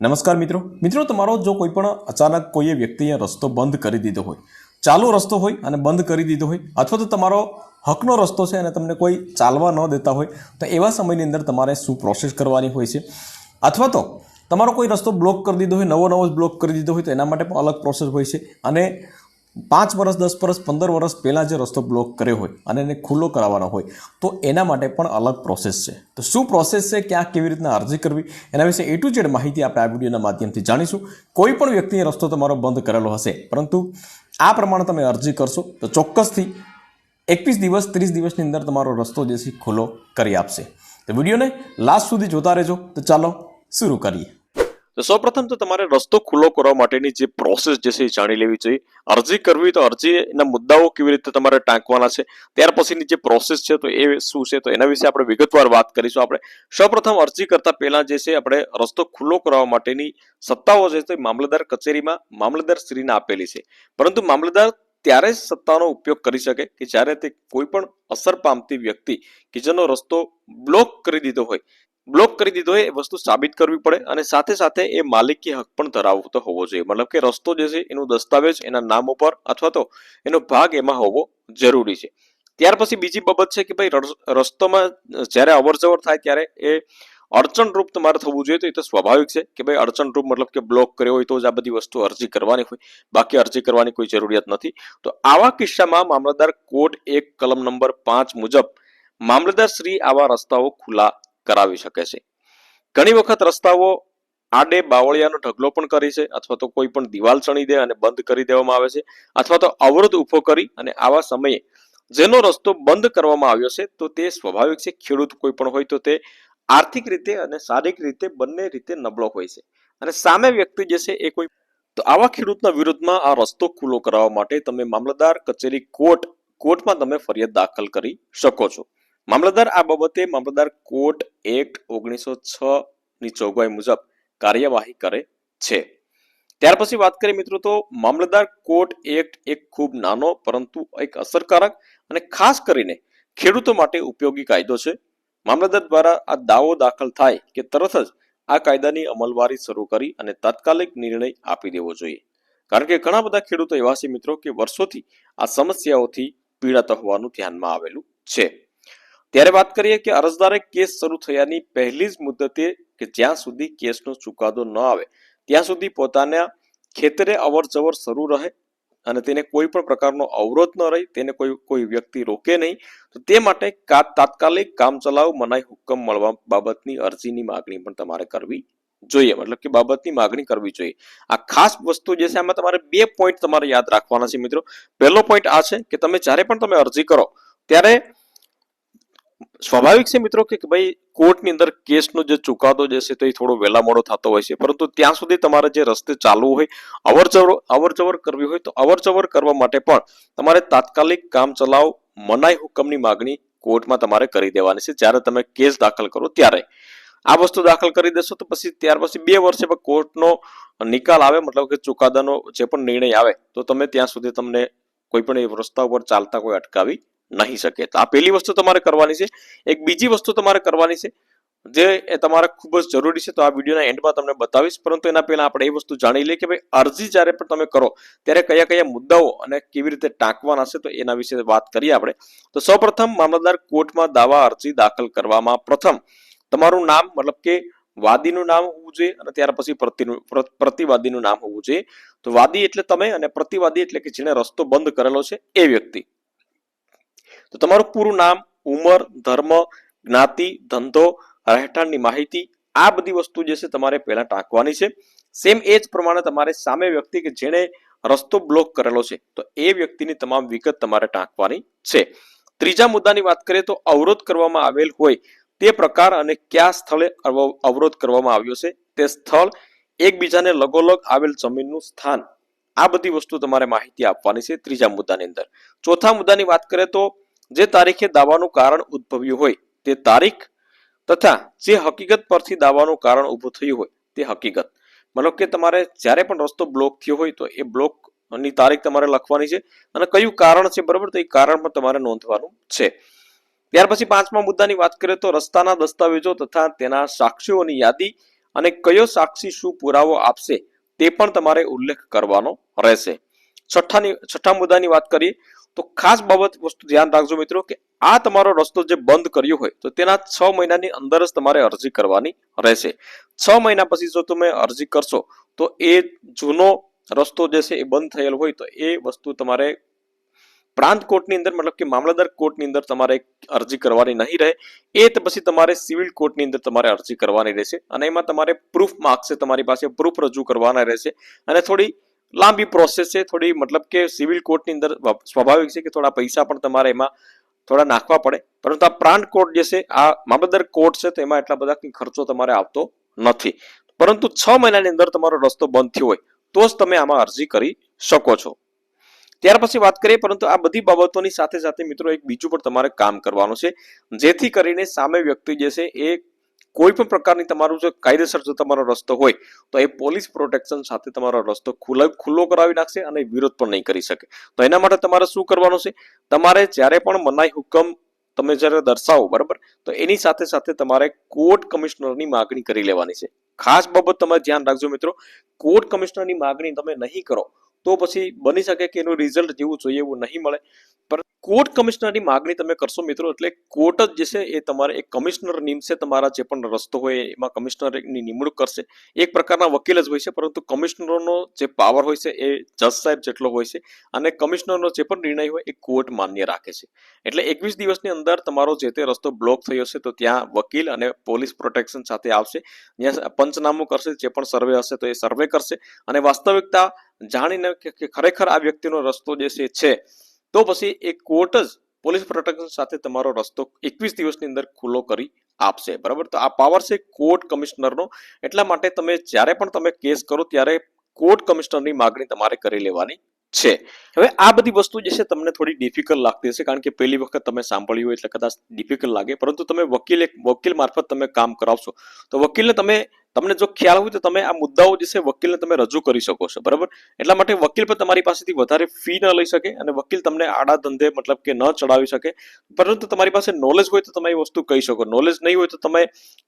નમસ્કાર મિત્રો. મિત્રો, તમારો જો કોઈ પણ અચાનક કોઈએ વ્યક્તિએ રસ્તો બંધ કરી દીધો હોય, ચાલુ રસ્તો હોય અને બંધ કરી દીધો હોય, અથવા તો તમારો હકનો રસ્તો છે અને તમને કોઈ ચાલવા ન દેતા હોય, તો એવા સમયની અંદર તમારે શું પ્રોસેસ કરવાની હોય છે? અથવા તો તમારો કોઈ રસ્તો બ્લોક કરી દીધો હોય નવો નવો જ બ્લોક કરી દીધો હોય, તો એના માટે પણ અલગ પ્રોસેસ હોય છે. અને પાંચ વર્ષ દસ વર્ષ પંદર વર્ષ પહેલાં જે રસ્તો બ્લોક કર્યો હોય અને એને ખુલ્લો કરાવવાનો હોય, તો એના માટે પણ અલગ પ્રોસેસ છે. તો શું પ્રોસેસ છે, ક્યાં કેવી રીતના અરજી કરવી, એના વિશે એ ટુ જેડ માહિતી આપણે આ વિડીયોના માધ્યમથી જાણીશું. કોઈ પણ વ્યક્તિએ રસ્તો તમારો બંધ કરેલો હશે, પરંતુ આ પ્રમાણે તમે અરજી કરશો, તો ચોક્કસથી એકવીસ દિવસ, ત્રીસ દિવસની અંદર તમારો રસ્તો જે છે ખુલ્લો કરી આપશે. તો વિડીયોને લાસ્ટ સુધી જોતા રહેજો. તો ચાલો, શરૂ કરીએ. તો સૌપ્રથમ તો તમારે રસ્તો ખુલ્લો કરવા માટેની જે પ્રોસેસ જે છે એ જાણી લેવી જોઈએ. અરજી કરવી તો અરજીના મુદ્દાઓ કેવી રીતે તમારે ટાંકવાના છે, ત્યાર પછીની જે પ્રોસેસ છે તો એ શું છે તો એના વિશે આપણે વિગતવાર વાત કરીશું આપણે. સૌપ્રથમ અરજી કરતા પહેલા જે છે આપણે રસ્તો ખુલ્લો કરવા માટેની સત્તાઓ જે છે મામલતદાર કચેરીમાં મામલતદાર શ્રીને આપેલી છે. પરંતુ મામલતદાર ત્યારે જ સત્તાનો ઉપયોગ કરી શકે કે જ્યારે તે કોઈ પણ અસર પામતી વ્યક્તિ કે જેનો રસ્તો બ્લોક કરી દીધો હોય બ્લોક કરી દીધો એ વસ્તુ સાબિત કરવી પડે અને સાથે સાથે એ માલિકી હક પણ ધરાવતો હોવો જોઈએ. મતલબ કે રસ્તો જે છે એનું દસ્તાવેજ, એના નામ ઉપર અથવા તો એનો ભાગ એમાં હોવો જરૂરી છે. ત્યાર પછી બીજી બાબત છે કે ભાઈ રસ્તોમાં જ્યારે અવરજવર થાય ત્યારે એ અડચણરૂપ તમારે થવું જોઈએ તો એ તો સ્વાભાવિક છે કે ભાઈ અડચણરૂપ મતલબ કે બ્લોક કર્યો હોય તો જ આ બધી વસ્તુ અરજી કરવાની હોય. બાકી અરજી કરવાની કોઈ જરૂરિયાત નથી. તો આવા કિસ્સામાં મામલતદાર કોડ એક, કલમ નંબર પાંચ મુજબ મામલતદાર શ્રી આવા રસ્તાઓ ખુલ્લા કરાવી શકે છે. ઘણી વખત રસ્તાઓ આડે બાવળિયાનો ઢગલો પણ કરી છે અથવા તો કોઈ પણ દિવાલ ચણી દે અને બંધ કરી દેવામાં આવે છે અથવા તો અવરોધ ઊભો કરી અને આવા સમયે જેનો રસ્તો બંધ કરવામાં આવ્યો છે તો તે સ્વાભાવિક છે, ખેડૂત કોઈ પણ હોય તો તે આર્થિક રીતે અને શારીરિક રીતે બંને રીતે નબળો હોય છે. અને સામે વ્યક્તિ જે છે એ કોઈ તો આવા ખેડૂતના વિરુદ્ધમાં આ રસ્તો ખુલ્લો કરાવવા માટે તમે મામલતદાર કચેરી કોર્ટ, કોર્ટમાં તમે ફરિયાદ દાખલ કરી શકો છો. મામલતદાર આ બાબતે મામલતદાર કોર્ટ એક્ટ ઓગણીસો છ ની જોગવાઈ મુજબ કાર્યવાહી કરે છે. ત્યાર પછી વાત કરીએ મિત્રો તો મામલતદાર કોર્ટ એક્ટ એક ખૂબ નાનો, પરંતુ એક અસરકારક અને ખાસ કરીને ખેડૂતો માટે ઉપયોગી કાયદો છે. મામલતદાર દ્વારા આ દાવો દાખલ થાય કે તરત જ આ કાયદાની અમલવારી શરૂ કરી અને તાત્કાલિક નિર્ણય આપી દેવો જોઈએ. કારણ કે ઘણા બધા ખેડૂતો એવા છે મિત્રો કે વર્ષોથી આ સમસ્યાઓથી પીડાતા હોવાનું ધ્યાનમાં આવેલું છે. ત્યારે વાત કરીએ કે અરજદારે કેસ શરૂ થયાની પહેલી જ મુદ્દતે કે જ્યાં સુધી કેસનો ચુકાદો ન આવે, ત્યાં સુધી પોતાના ખેતરે અવર જવર શરૂ રહે અને તેને કોઈ પણ પ્રકારનો અવરોધ ન રહે, તેને કોઈ કોઈ વ્યક્તિ રોકે નહીં, તો તે માટે તાત્કાલિક કામ ચલાવ મનાઈ હુકમ મળવા બાબતની અરજીની માગણી પણ તમારે કરવી જોઈએ. મતલબ કે બાબતની માગણી કરવી જોઈએ. આ ખાસ વસ્તુ જે છે, આમાં તમારે બે પોઈન્ટ તમારે યાદ રાખવાના છે મિત્રો. પહેલો પોઈન્ટ આ છે કે તમે જ્યારે પણ તમે અરજી કરો, ત્યારે સ્વાભાવિક છે મિત્રો કે ભાઈ કોર્ટની અંદર કેસનો જે ચુકાદો જે છે તો એ થોડો વહેલા મોડો થતો હોય છે. પરંતુ ત્યાં સુધી તમારે જે રસ્તે ચાલવું હોય અવર જવર કરવી હોય તો અવરજવર કરવા માટે પણ તમારે તાત્કાલિક કામ ચલાવ, મનાઈ હુકમની માગણી કોર્ટમાં તમારે કરી દેવાની છે. જ્યારે તમે કેસ દાખલ કરો ત્યારે. આ વસ્તુ દાખલ કરી દેશો તો પછી ત્યાર પછી બે વર્ષે કોર્ટનો નિકાલ આવે, મતલબ કે ચુકાદાનો જે પણ નિર્ણય આવે, તો તમે ત્યાં સુધી તમને કોઈ પણ એ રસ્તા ઉપર ચાલતા કોઈ અટકાવી નહીં શકે. તો આ પહેલી વસ્તુ તમારે કરવાની છે. એક બીજી વસ્તુ તમારે કરવાની છે, જે એ તમારે ખૂબ જ જરૂરી છે. તો આ વિડીયોના એન્ડમાં તમને બતાવીશ. પરંતુ એના પહેલા આપણે એ વસ્તુ જાણી લઈએ કે ભાઈ અરજી જ્યારે પણ તમે કરો, ત્યારે કયા કયા મુદ્દાઓ અને કેવી રીતે ટાંકવાના છે, તો એના વિશે વાત કરીએ આપણે. તો સૌપ્રથમ મામલતદાર કોર્ટમાં દાવા અરજી દાખલ કરવામાં પ્રથમ તમારું નામ, મતલબ કે વાદીનું નામ હોવું જોઈએ અને ત્યાર પછી પ્રતિવાદીનું નામ હોવું જોઈએ. તો વાદી એટલે તમે અને પ્રતિવાદી એટલે કે જેને રસ્તો બંધ કરેલો છે એ વ્યક્તિ. તો તમારું પૂરું નામ, ઉંમર, ધર્મ, જ્ઞાતિ, ધંધો, રહેઠાણની માહિતી, આ બધી વસ્તુ જે છે તમારે પહેલા ટાંકવાની છે. સેમ એ જ પ્રમાણે તમારે સામે વ્યક્તિ કે જેણે રસ્તો બ્લોક કરેલો છે, તો એ વ્યક્તિની તમામ વિગત તમારે ટાંકવાની છે. ત્રીજા મુદ્દાની વાત કરીએ તો અવરોધ કરવામાં આવેલ હોય તે પ્રકાર અને કયા સ્થળે અવરોધ કરવામાં આવ્યો છે, તે સ્થળ એકબીજાને લગોલગ આવેલ જમીનનું સ્થાન. આ બધી વસ્તુ તમારે માહિતી આપવાની છે ત્રીજા મુદ્દાની અંદર. ચોથા મુદ્દાની વાત કરીએ તો જે તારીખે દાવાનું કારણ ઉદ્ભવ્યું હોય તે તારીખ તથા જે હકીકત પરથી દાવાનું કારણ ઊભું થયું હોય તે હકીકત. મતલબ કે તમારે જ્યારે પણ રસ્તો બ્લોક થયો હોય તો એ બ્લોકની તારીખ તમારે લખવાની છે અને કયું કારણ છે બરાબર? તો એ કારણ પણ તમારે નોંધવાનું છે. ત્યાર પછી પાંચમા મુદ્દાની વાત કરીએ તો રસ્તાના દસ્તાવેજો તથા તેના સાક્ષીઓની યાદી અને કયો સાક્ષી શું પુરાવો આપશે તે પણ તમારે ઉલ્લેખ કરવાનો રહેશે. છઠ્ઠાની, છઠ્ઠા મુદ્દાની વાત કરીએ તો ખાસ બાબત વસ્તુ ધ્યાન રાખજો મિત્રો કે આ તમારો રસ્તો જે બંધ કર્યો હોય, તો તેના છ મહિનાની અંદર જ તમારે અરજી કરવાની રહેશે. છ મહિના પછી જો તમે અરજી કરશો, તો એ જૂનો રસ્તો જે છે એ બંધ થયેલ હોય, તો એ વસ્તુ તમારે પ્રાંત કોર્ટની અંદર, મતલબ કે મામલતદાર કોર્ટની અંદર તમારે અરજી કરવાની નહીં રહે. એ પછી તમારે સિવિલ કોર્ટની અંદર તમારે અરજી કરવાની રહેશે અને એમાં તમારે પ્રૂફ માગશે તમારી પાસે પ્રૂફ રજૂ કરવાના રહેશે. અને થોડી લાંબી પ્રોસેસ છે. થોડી મતલબ કે સિવિલ કોર્ટની અંદર સ્વાભાવિક છે કે થોડા પૈસા પણ તમારે એમાં થોડા નાખવા પડે. પરંતુ આ પ્રાંત કોર્ટ જે છે, આ મામલતદાર કોર્ટ છે, તો એમાં એટલા બધા ખર્ચો તમારે આવતો નથી. પરંતુ છ મહિનાની અંદર તમારો રસ્તો બંધ થયો હોય, તો જ તમે આમાં અરજી કરી શકો છો. ત્યાર પછી વાત કરીએ, પરંતુ આ બધી બાબતોની સાથે સાથે મિત્રો એક બીજું પણ તમારે કામ કરવાનું છે. જેથી કરીને સામે વ્યક્તિ જે છે, એ કોઈ પણ પ્રકારની તમારું જો કાયદેસર જો તમારો રસ્તો હોય, તો એ પોલીસ પ્રોટેક્શન સાથે તમારો રસ્તો ખુલ્લો ખુલ્લો કરાવી નાખશે અને વિરોધ પણ નહીં કરી શકે. તો એના માટે તમારે શું કરવાનું છે? તમારે જ્યારે પણ મનાઈ હુકમ તમે જ્યારે દર્શાવો, બરાબર? તો એની સાથે સાથે તમારે કોર્ટ કમિશનરની માગણી કરી લેવાની છે. ખાસ બાબત તમે ધ્યાન રાખજો મિત્રો, કોર્ટ કમિશનરની માગણી તમે નહીં કરો, તો પછી બની શકે કે એનું રિઝલ્ટ જેવું જોઈએ એવું નહીં મળે. કોર્ટ કમિશનરની માગણી તમે કરશો મિત્રો, એટલે કોર્ટ જ જે છે એ તમારે એક કમિશનર નિમશે તમારા જે પણ રસ્તો હોય એમાં કમિશનરની નિમણૂક કરશે. એક પ્રકારના વકીલ જ હોય છે, પરંતુ કમિશનરનો જે પાવર હોય છે એ જજ સાહેબ જેટલો હોય છે અને કમિશનરનો જે પણ નિર્ણય હોય એ કોર્ટ માન્ય રાખે છે. એટલે એકવીસ દિવસની અંદર તમારો જે તે રસ્તો બ્લોક થયો છે તો ત્યાં વકીલ અને પોલીસ પ્રોટેક્શન સાથે આવશે. ત્યાં પંચનામું કરશે, જે પણ સર્વે હશે તો એ સર્વે કરશે અને વાસ્તવિકતા જાણીને કે ખરેખર આ વ્યક્તિનો રસ્તો જે છે તો પછી એ કોર્ટ જ પોલીસ પ્રોટેક્શન સાથે તમારો રસ્તો એકવીસ દિવસની અંદર ખુલ્લો કરી આપશે, બરાબર? તો આ પાવર છે કોર્ટ કમિશનરનો. એટલા માટે તમે જ્યારે પણ તમે કેસ કરો ત્યારે કોર્ટ કમિશનરની માગણી તમારે કરી લેવાની છે. હવે આ બધી વસ્તુ જે છે તમને થોડી ડિફિકલ્ટ લાગતી હશે, કારણ કે પહેલી વખત તમે સાંભળ્યું હોય એટલે કદાચ ડિફિકલ્ટ લાગે. પરંતુ તમે વકીલ એક વકીલ મારફત તમે કામ કરાવશો. તો વકીલને તમે તમને જો ખ્યાલ હોય તો તમે આ મુદ્દાઓ જે છે વકીલને તમે રજૂ કરી શકો છો, બરાબર? એટલા માટે વકીલ પણ તમારી પાસેથી વધારે ફી ન લઈ શકે અને વકીલ તમને આડા ધંધે મતલબ કે ન ચડાવી શકે. પરંતુ તમારી પાસે નોલેજ હોય તો તમે એ વસ્તુ કહી શકો. નોલેજ નહીં હોય તો તમે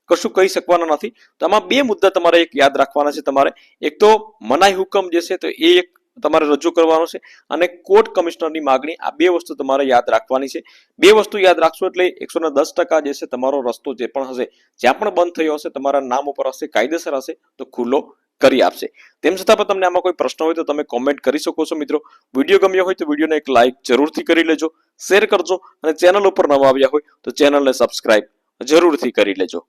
કશું કહી શકવાના નથી. તો આમાં બે મુદ્દા તમારે એક યાદ રાખવાના છે તમારે. એક તો મનાઈ હુકમ જે છે તો એ એક તમારે રજૂ કરવાનો છે અને કોર્ટ કમિશનરની માગણી આ બે વસ્તુ તમારે યાદ રાખવાની છે. બે વસ્તુ યાદ રાખશો એટલે એકસો દસ ટકા જે છે તમારો રસ્તો જે પણ હશે, જ્યાં પણ બંધ થયો હશે, તમારા નામ ઉપર હશે, કાયદેસર હશે, તો ખુલ્લો કરી આપશે. તેમ છતાં પણ તમને આમાં કોઈ પ્રશ્ન હોય તો તમે કોમેન્ટ કરી શકો છો મિત્રો. વીડિયો ગમ્યો હોય તો વિડીયોને એક લાઇક જરૂરથી કરી લેજો, શેર કરજો અને ચેનલ ઉપર નવા આવ્યા હોય તો ચેનલને સબસ્ક્રાઇબ જરૂરથી કરી લેજો.